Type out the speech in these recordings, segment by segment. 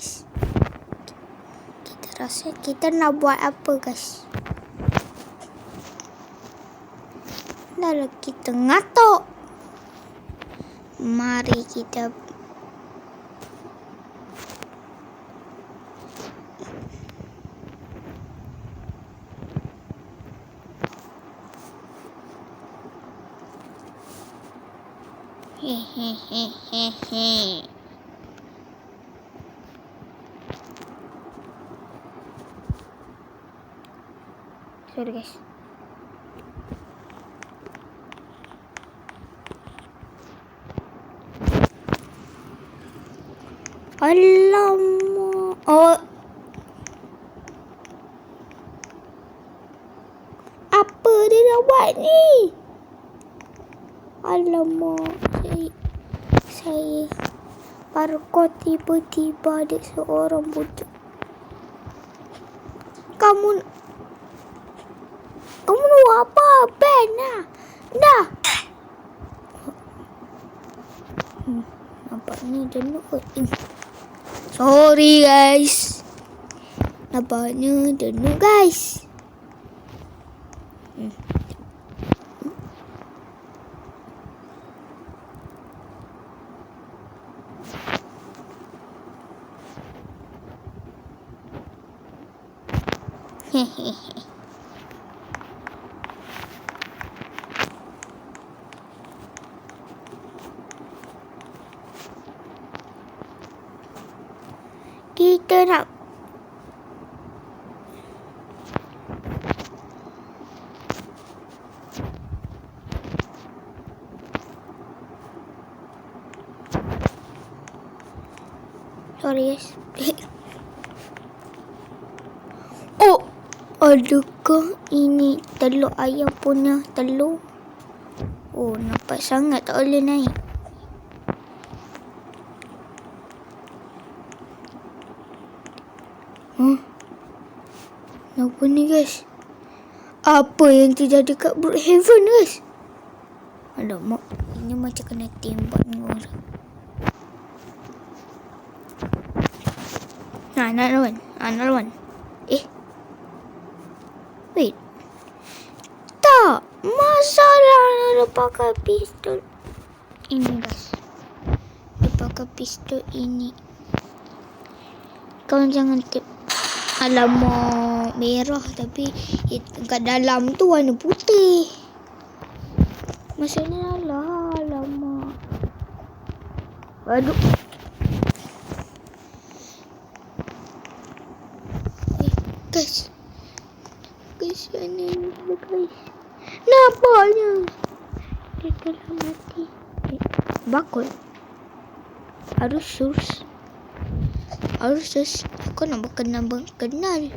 guys. Kita rasa kita nak buat apa guys? Lalu kita ngatuk. Mari kita Hehehehe. Sorry guys. Alamak. Oh. Apa dia nak buat ni? Alamak. Saya, saya parkour tiba-tiba ada seorang budak. Kamu lah. Dah. Hmm, nampaknya jenuh. Eh. Sorry guys. Nampaknya jenuh guys. Hmm. Hehehe. Kita nak Sorry guys. oh, adakah ini telur ayam punya telur? Oh, nampak sangat tak boleh naik. Huh? Apa ni guys? Apa yang terjadi kat Brookhaven guys? Alamak, ini macam kena tembak ni orang. Another one. Another one. Eh. Wait. Tak. Masalah dia pakai pistol. Ini guys. Dia pakai pistol ini. Kau jangan tip. Alamak. Merah tapi it- kat dalam tu warna putih. Maksudnya lah. Alamak. Aduh. Eh, guys. Guys, ini dulu guys. Nampaknya. Dia telah mati. Bakul. Harus sus. Harus sus. Aku nak berkenal kenal.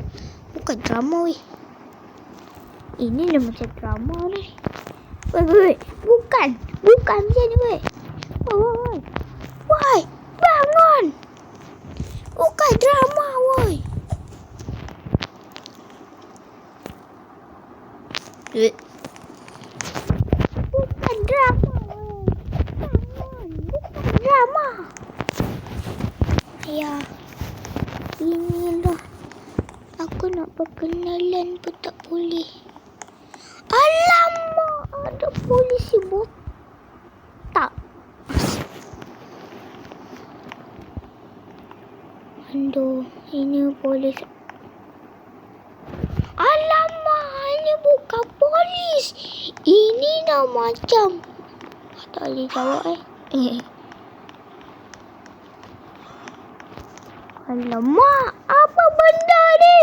Bukan drama weh. Ini dah macam drama ni. Wait, wait, wait. Bukan. Bukan macam ni weh. Woi, woi, woi. Woi, bangun. Bukan drama woi. Bukan drama. Bukan drama. Ya. Inilah. Aku nak berkenalan pun tak boleh. Alamak. Ada polisi botak. Aduh. Ini polis. Alamak. Ini bukan polis. Ini dah macam. Tak boleh jawab eh. Eh. Alamak, apa benda ni?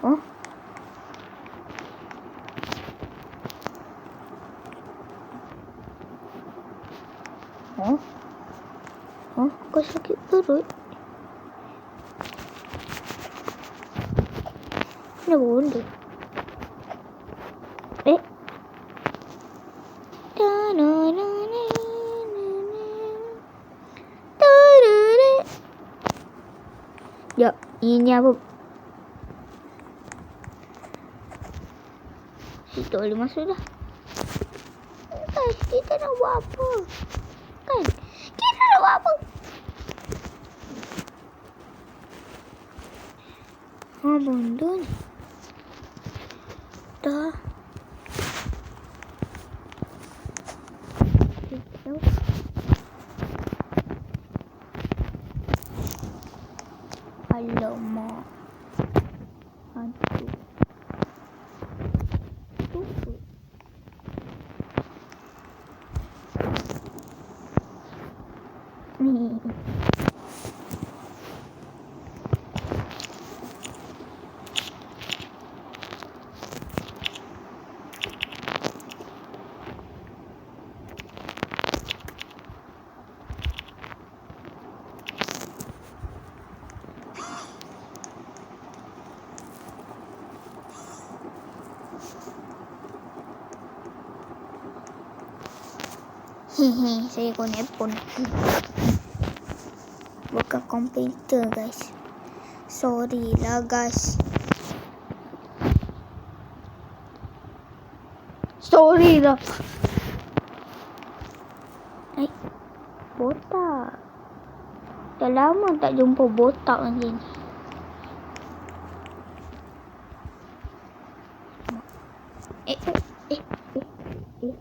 Oh. Oh. Oh, kau sakit perut? Kenapa benda? えララララいや、いいにゃぼ。しておりますだ。してたらワープ。てるわぽん。あ、もどに。だ。paloma. Hehe, saya guna handphone. Bukan komputer, guys. Sorry lah, guys. Sorry lah. Eh, botak. Dah lama tak jumpa botak macam ni. Eh, eh, eh, eh, eh.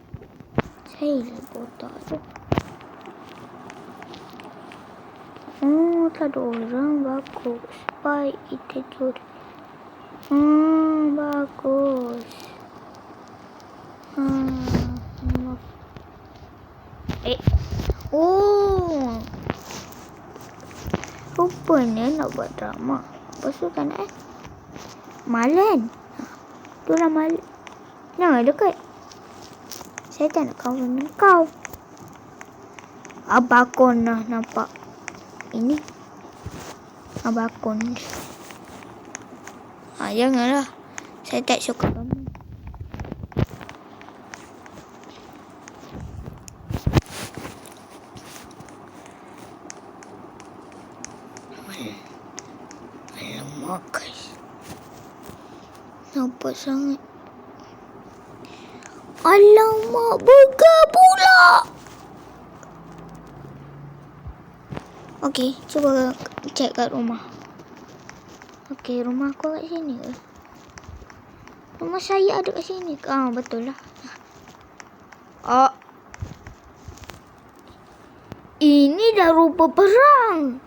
Saya lah botak tu. Orang. Bagus. Baik, kita jod. Hmm, bagus. Hmm, eh, oh. Rupanya nak buat drama. Apa tu kan eh? Malan. Tu lah Malan. Jangan dekat. Saya tak nak kawan dengan kau. Abakon lah nampak. Ini. Abakon. Ha, janganlah. Saya tak suka kamu. Alamak guys. Nampak sangat. Alamak, burger pula. Okey, cuba cek kat rumah. Okey, rumah aku kat sini ke? Rumah saya ada kat sini? Ah, betul lah. Ah. Ini dah rupa perang.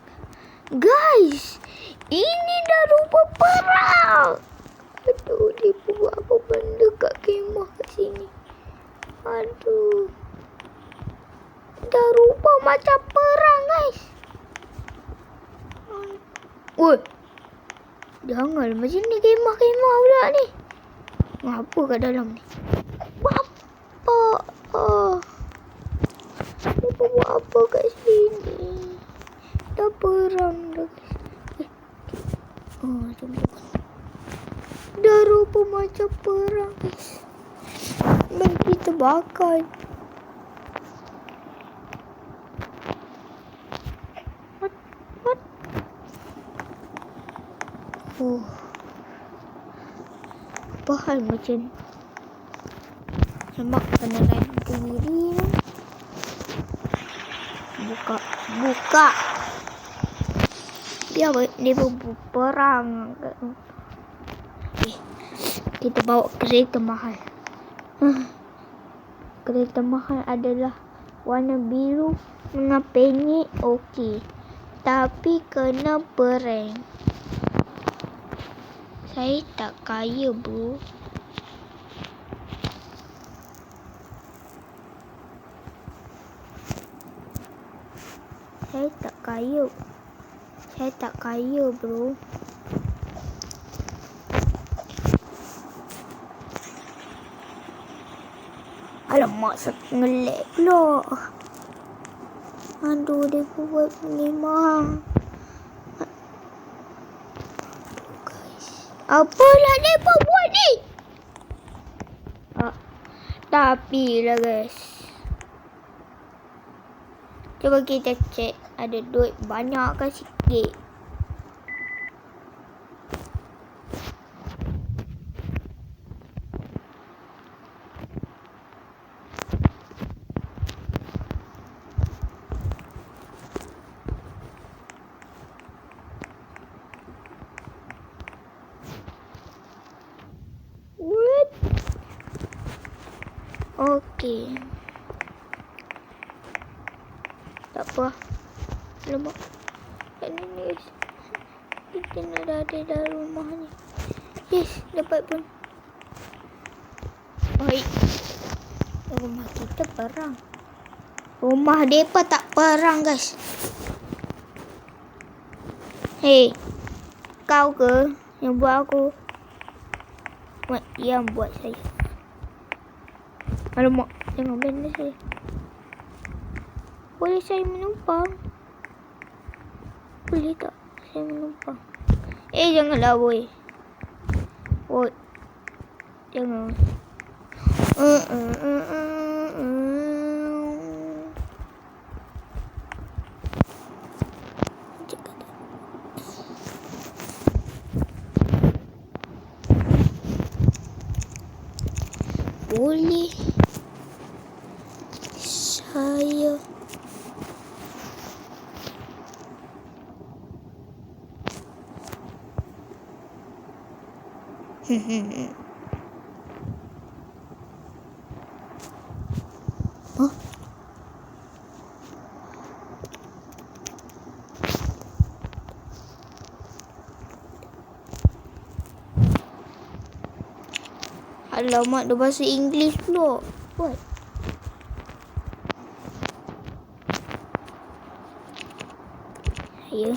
Guys, ini dah rupa perang. Aduh, dia buat apa benda kat kemah kat sini. Aduh. Dah rupa macam perang, guys. Woi. Jangan macam ni kemah-kemah pula ni. Apa kat dalam ni? Apa? Oh. Dia buat apa kat sini? Dah perang dah. Eh. Oh, tunggu. Dah rupa macam perang. Dan kita bakar. Oh. Apa hal macam kena naik diri. Buka. Buka. Biar dia berperang. Eh, kita bawa kereta mahal. Ah, Kereta mahal adalah warna biru dengan penyek okey. Tapi kena pereng. Saya tak kaya, bro. Saya tak kaya. Saya tak kaya, bro. Alamak, ngelek pula. Aduh, dia buat memang. Apalah dia buat ni? Ah, tapi lah guys. Cuba kita cek ada duit banyak ke sikit. What? Okey. Tak apa. Lemak. Kat ni ni guys. Kita nak dah ada dalam rumah ni. Yes, dapat pun. Baik. Rumah kita perang. Rumah depa tak perang guys. Hei. Kau ke yang buat aku? Buat yang buat saya. Alamak, jangan benda saya. Boleh saya menumpang? Boleh tak saya menumpang? Eh, janganlah, boy. Boy. Jangan. Uh, uh, uh, uh, uh. Boleh saya Alamak, dia bahasa Inggeris pula. What? Ya.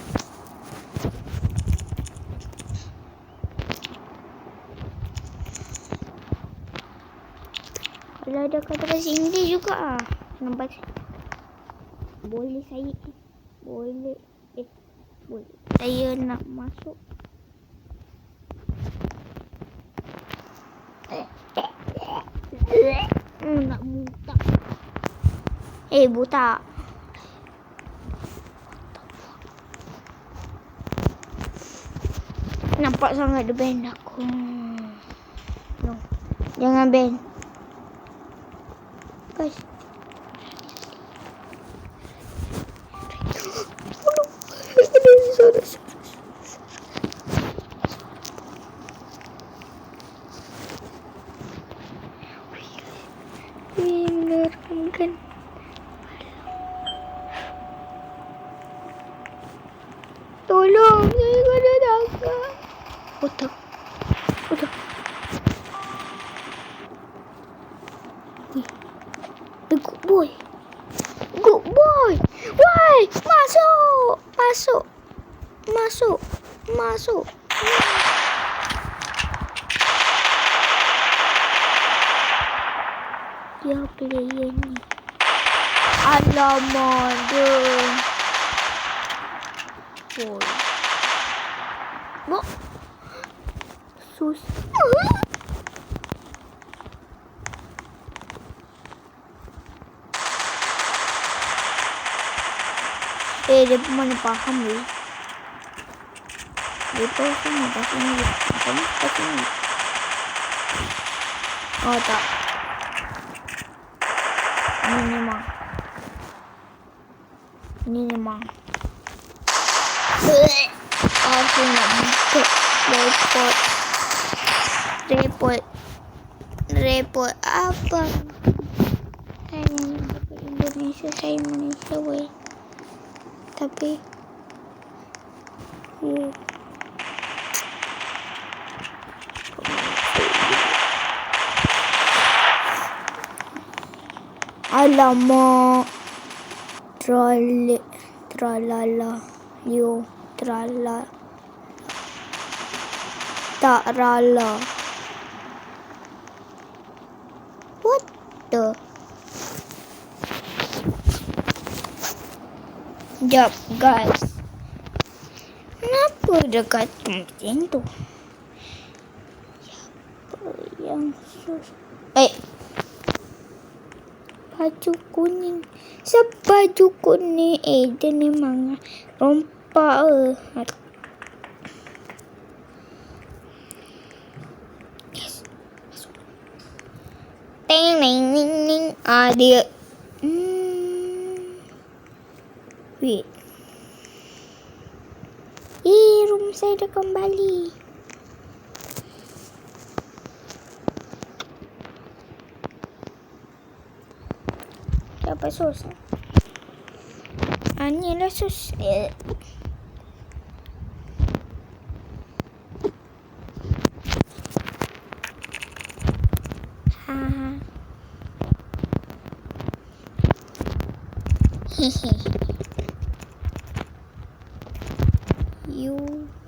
Kalau ada kata bahasa Inggeris juga ah. Nampak boleh saya boleh eh boleh saya nak masuk Hmm, nak muntah. Eh, buta. Nampak sangat dia band aku. No. Jangan band. Guys. Ada suara Menerangkan Tolong Saya kena tangkap Otak Otak Wih The good boy Good boy Why Masuk Masuk Masuk Masuk Dia player ni Alamak dia. Boy Bok Sus. Eh dia mana faham ni? Dia tahu sama pasal ni. Kamu pasal ni. Oh tak. Ini memang Ini memang Aku nak report. Report. Apa? Saya Indonesia Saya Malaysia weh. Tapi yeah. Alamak Trale Tralala Yo Trala Tak rala What the? Sekejap guys. Kenapa dia kata macam tu Siapa yang sus Eh baju kuning. Siapa baju kuning? Eh, dia memang rompak eh. Ting, ning, ning, ning. Ah, dia. Hmm. Wait. Eh, room saya dah kembali. Apa sos? Ah, ni lah sos. Eh. Ha. Hehe. You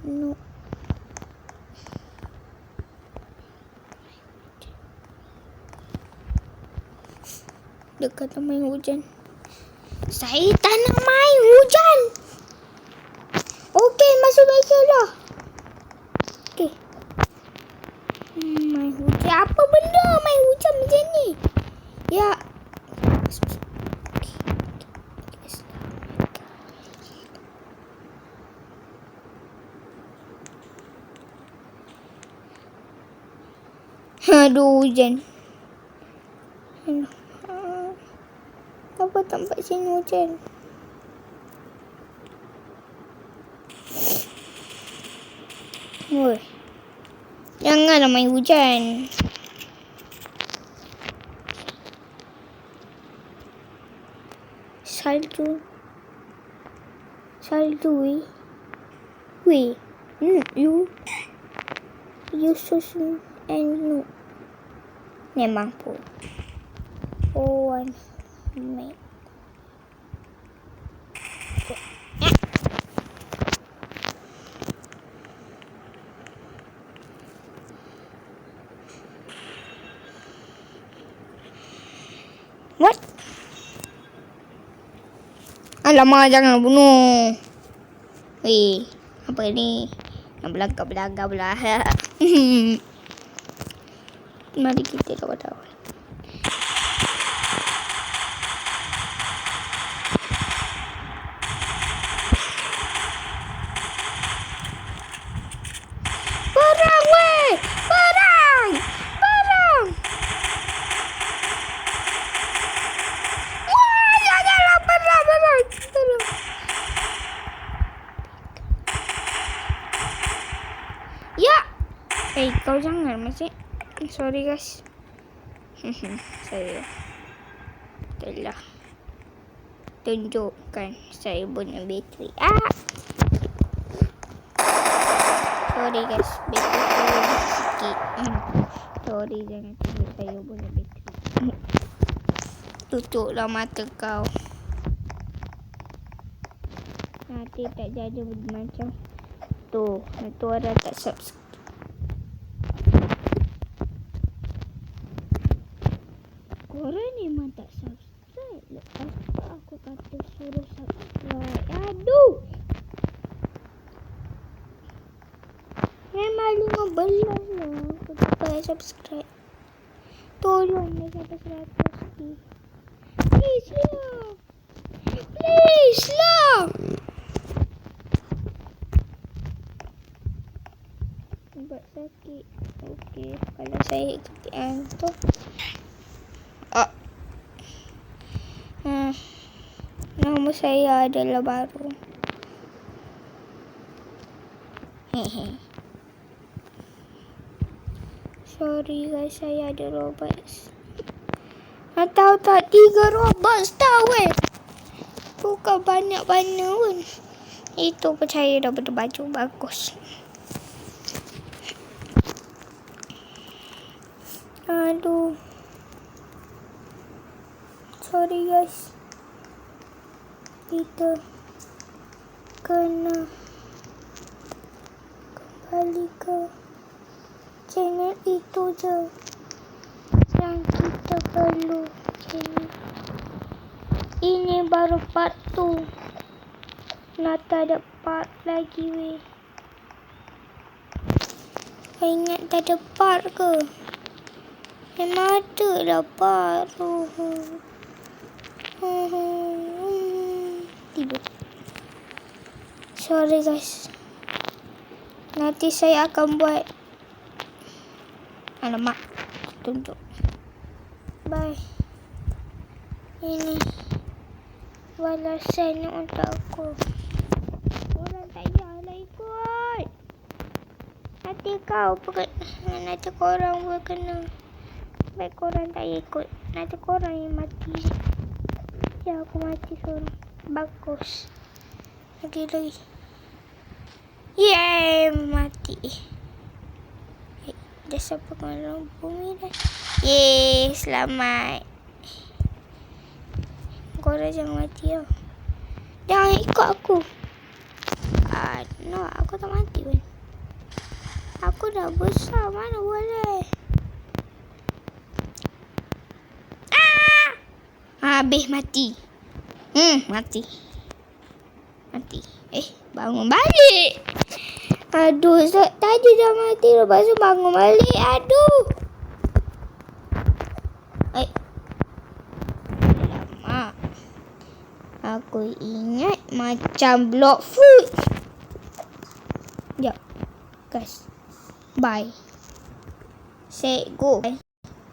know. Dekat main hujan. Saya tak nak main hujan. Okey, masuk meja lah. Okey. Hmm, main hujan. Apa benda main hujan macam ni? Ya. Aduh, hujan. Aduh. Ah. Apa tempat sini hujan? Oi. Janganlah main hujan. Salju. Salju, weh. Weh. Hmm, you. You so soon and no. Memang pun. Oh, one. Mate. What? Alamak, jangan bunuh. Weh, apa ni? Nak belagak-belagak pula. Mari kita kawan-kawan. Perang, weh! Perang! Perang! Wah, janganlah perang, perang! Perang! Ya! Eh, kau jangan masih. Sorry guys. saya telah tunjukkan saya punya bateri. Ah! Sorry guys, bateri saya sikit. Sorry jangan tunjuk saya punya bateri. Tutuplah mata kau. Nanti tak jadi macam tu. Nanti orang tak subscribe. Korang memang tak subscribe. Lepas tu aku kata suruh subscribe. Aduh! Memang lima belas lah. Aku tak subscribe. Please lah. Please lah. Buat sakit. Okey. Kalau saya ketian tu. Ah. Hmm. Nama saya adalah baru. Hehe. Sorry guys, saya ada Robux. Nak tahu tak tiga Robux tahu eh. Bukan banyak-banyak pun. Itu percaya dapat baju bagus. Aduh. Sorry guys. Kita kena kembali ke channel itu je perlu channel ini baru part tu nak tak ada part lagi weh. Kau ingat tak ada part ke? Memang ada lah part. Tiba. Sorry guys. Nanti saya akan buat. Alamak. Tunjuk Bye. Ini Balasan untuk aku Orang tak payahlah ikut Nanti kau pekat Nanti korang pun kena. Baik korang tak ikut. Nanti korang yang mati. Ya aku mati seorang Bagus. Lagi lagi. Yeay, mati. Dah sampai ke bumi dah. Yeay, selamat. korang jangan mati lah. Jangan ikut aku. Ah, no, aku tak mati pun. Aku dah besar, mana boleh. Ah! Habis mati. Hmm, mati. Mati. Eh, bangun balik. Aduh, tadi dah mati lepas tu bangun balik. Aduh. Eh. Alamak. Aku ingat macam block food. Sekejap. Guys. Bye. Say go. Bye.